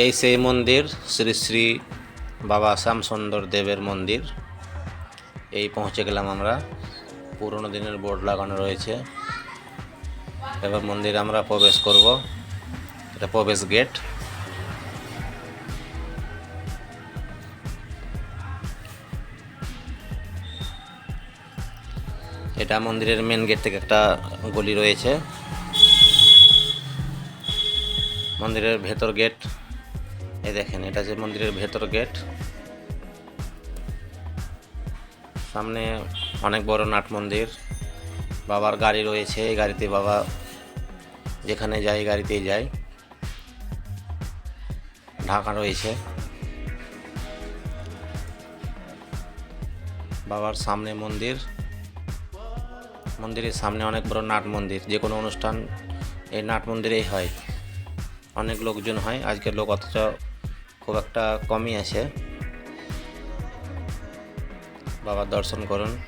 এই সেই মন্দির, শ্রী শ্রী বাবা শ্যামসুন্দর দেবের মন্দির। এই পৌঁছে গেলাম আমরা। পুরনো দিনের বোর্ড লাগানো রয়েছে। এবার মন্দিরে আমরা প্রবেশ করব। এটা প্রবেশ গেট। এটা মন্দিরের মেন গেট থেকে একটা গলি রয়েছে। মন্দিরের ভেতর গেট এই দেখেন, এটা যে মন্দিরের ভেতর গেট। সামনে অনেক বড় নাট মন্দির। বাবার গাড়ি রয়েছে, এই গাড়িতে বাবা যেখানে যায়, এই গাড়িতেই যায়। ঢাকা রয়েছে। বাবার সামনে মন্দির। মন্দিরের সামনে অনেক বড় নাট মন্দির, যে কোনো অনুষ্ঠান এই নাট মন্দিরেই হয়। অনেক লোকজন হয়, আজকের লোক অথচ খুব একটা কমই আছে বাবার দর্শন করুন।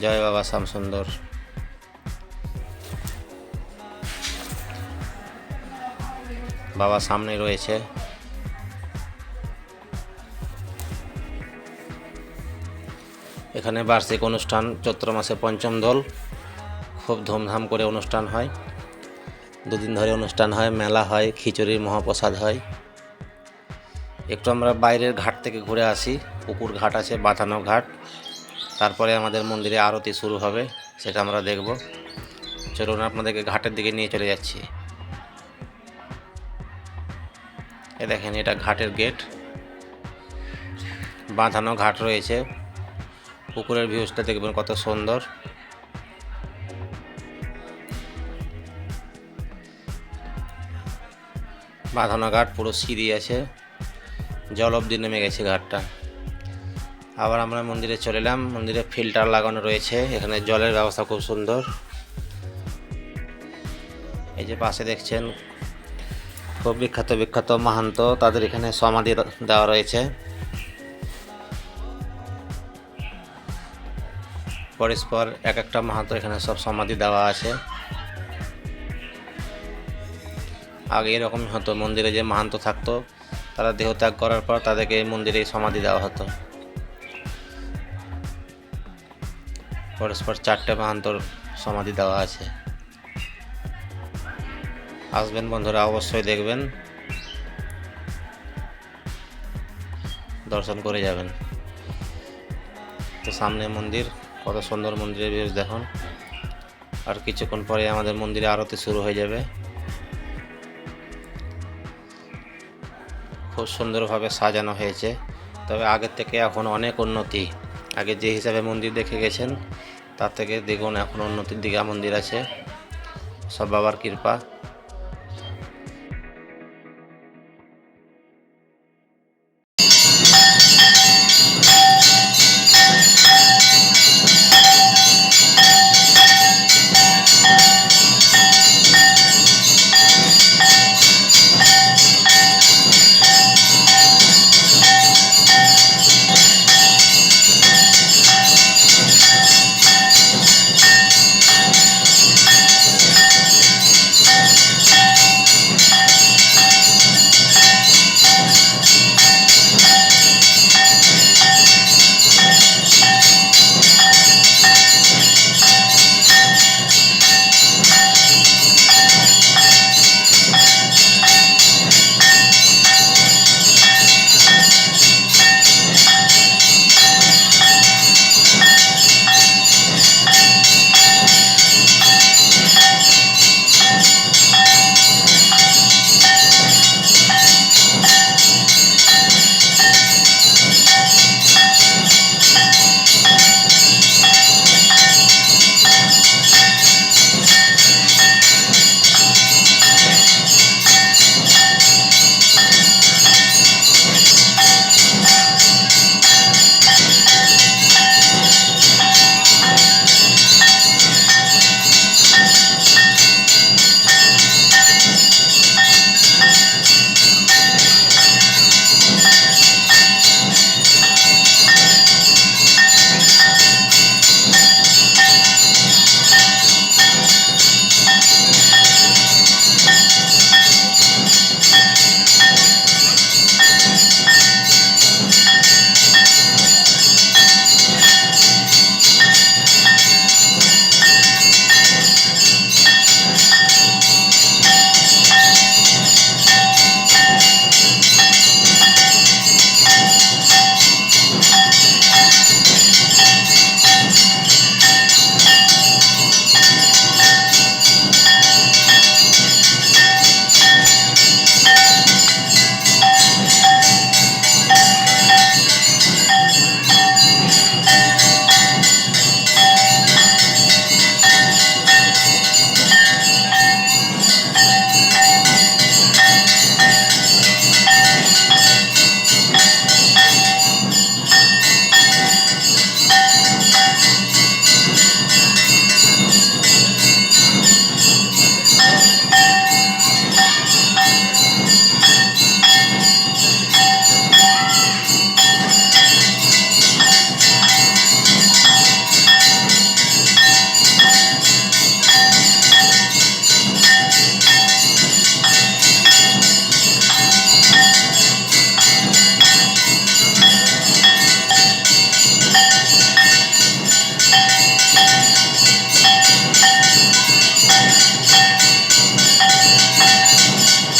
জয় বাবা শ্যামসুন্দর। বাবা সামনে রয়েছে। এখানে বার্ষিক অনুষ্ঠান, চৈত্র মাসে পঞ্চম দোল। খুব ধুমধাম করে অনুষ্ঠান হয়। দুদিন ধরে অনুষ্ঠান হয়, মেলা হয়, খিচুড়ির মহাপ্রসাদ হয়। একটু আমরা বাইরের ঘাট থেকে ঘুরে আসি। পুকুর ঘাট আছে, বাঁধানো ঘাট। তারপরে আমাদের মন্দিরে আরতি শুরু হবে, সেটা আমরা দেখব। চলুন আপনাদেরকে ঘাটের দিকে নিয়ে চলে যাচ্ছি। এ দেখেন, এটা ঘাটের গেট। বাঁধানো ঘাট রয়েছে। পুকুরের ভিউজটা দেখবেন কত সুন্দর। বাঁধানো ঘাট পুরো সিঁড়ি আছে। জল অবধি নেমে গেছে ঘাটটা। আবার আমরা মন্দিরে চলে এলাম। মন্দিরে ফিল্টার লাগানো রয়েছে। এখানে জলের ব্যবস্থা খুব সুন্দর। এই যে পাশে দেখছেন খুব বিখ্যাত বিখ্যাত মাহান্ত। তাদের এখানে সমাধি দেওয়া রয়েছে। পরস্পর এক একটা মাহাতো এখানে সব সমাধি দেওয়া আছে। আগে এরকম হতো। মন্দিরে যে মাহান্ত থাকতো তারা দেহত্যাগ করার পর তাদেরকে এই মন্দিরে সমাধি দেওয়া হতো। পরস্পর চারটে মাহান্তর সমাধি দেওয়া আছে। আসবেন বন্ধুরা, অবশ্যই দেখবেন। দর্শন করে যাবেন। তো সামনে মন্দির, কত সুন্দর মন্দিরের ভিউজ দেখুন। আর কিছুক্ষণ পরে আমাদের মন্দিরে আরতি শুরু হয়ে যাবে। খুব সুন্দরভাবে সাজানো হয়েছে। তবে আগের থেকে এখন অনেক উন্নতি। আগে যে হিসাবে মন্দির দেখে গেছেন, তার থেকে দেখুন এখন উন্নতির দিঘা মন্দির আছে। সব বাবার কৃপা।